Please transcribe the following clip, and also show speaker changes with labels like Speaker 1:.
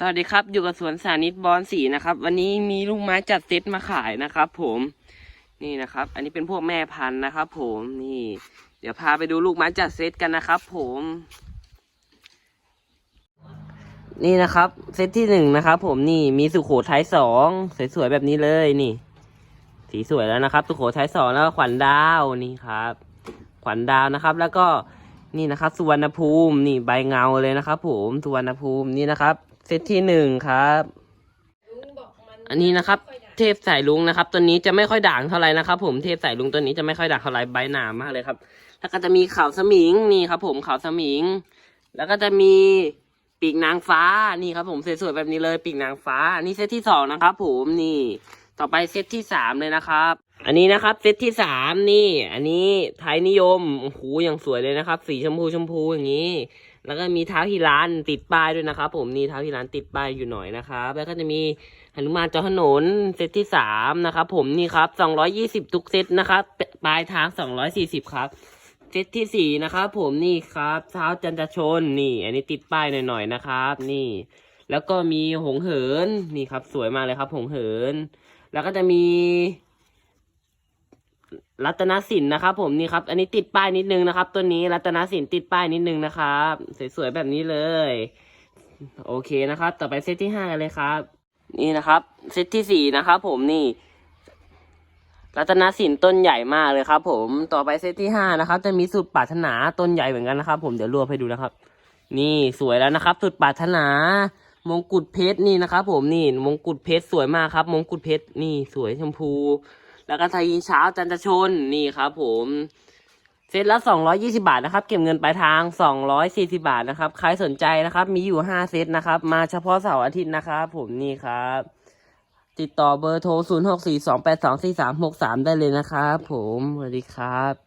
Speaker 1: สวัสดีครับ อยู่กับสวนสานิตบอนสีนะครับ วันนี้มีลูกไม้จัดเซตมาขายนะครับ ผมนี่นะครับ อันนี้เป็นพวกแม่พันธุ์นะครับ ผมนี่ เดี๋ยวพาไปดูลูกไม้จัดเซตกันนะครับ ผม นี่นะครับเซตที่หนึ่งนะครับ ผมนี่มีสุโขทัยสองสวยๆแบบนี้เลยนี่ สีสวยแล้วนะครับ สุโขทัยสองแล้วก็ขวัญดาวนี่ครับ ขวัญดาวนะครับ แล้วก็นี่นะครับ สุวรรณภูมิ นี่ใบเงาเลยนะครับ ผมสุวรรณภูมินี่นะครับ เซตที่หนึ่งครับ อันนี้นะครับ เทพสายลุงนะครับ ตัวนี้จะไม่ค่อยด่างเท่าไหร่นะครับ ผมเทพสายลุงตัวนี้จะไม่ค่อยด่างเท่าไหร่ใบหนามากเลยครับ แล้วก็จะมีขาวสมิงนี่ครับ ผมขาวสมิง แล้วก็จะมีปีกนางฟ้านี่ครับ ผมสวยๆแบบนี้เลยปีกนางฟ้านี่เซตที่สองนะครับ ผมนี่ต่อไปเซตที่สามเลยนะครับ อันนี้นะครับเซตที่สามนี่ อันนี้ไทยนิยมโอ้โหอย่างสวยเลยนะครับ สีชมพูชมพูอย่างนี้ แล้วก็มีเท้าฮิรานติดป้ายด้วยนะครับ ผมนี่เท้าฮิรานติดป้ายอยู่หน่อยนะครับแล้วก็จะมีหนุมานจอถนนเซตที่สามนะครับผมนี่ครับสองร้อยี่สิบทุกเซตนะครับปลายทางสองร้อยสี่สิบครับเซตที่สี่นะครับผมนี่ครับเท้าจันทชนนี่ อันนี้ติดป้ายหน่อยๆนะครับ นี่ แล้วก็มีหงเหินนี่ครับ สวยมากเลยครับ หงเหิน แล้วก็จะมี รัตนสินนะครับ ผมนี่ครับ อันนี้ติดป้ายนิดนึงนะครับ ตัวนี้รัตนสินติดป้ายนิดนึงนะครับสวยๆแบบนี้เลย โอเคนะครับ ต่อไปเซตที่ห้ากันเลยครับ นี่นะครับ เซตที่สี่นะครับ ผมนี่ รัตนสินต้นใหญ่มากเลยครับ ผมต่อไปเซตที่ห้านะครับ จะมีสุดปรารถนาต้นใหญ่เหมือนกันนะครับ ผมเดี๋ยวรวบให้ดูนะครับ นี่สวยแล้วนะครับ สุดปรารถนามงกุฎเพชรนี่นะครับ ผมนี่มงกุฎเพชรสวยมากครับ มงกุฎเพชรนี่สวยชมพู แล้วก็ไทยินเช้าจันทชนนี่ครับ ผมเซตละสองร้อยี่สิบาทนะครับ เก็บเงินปลายทางสองร้อยสี่สิบาทนะครับ ใครสนใจนะครับ มีอยู่ห้าเซตนะครับ มาเฉพาะเสาร์อาทิตย์นะครับ ผมนี่ครับ ติดต่อเบอร์โทร 0 6 4 2 8 2 4 3 6 3 ได้เลยนะครับ ผมสวัสดีครับ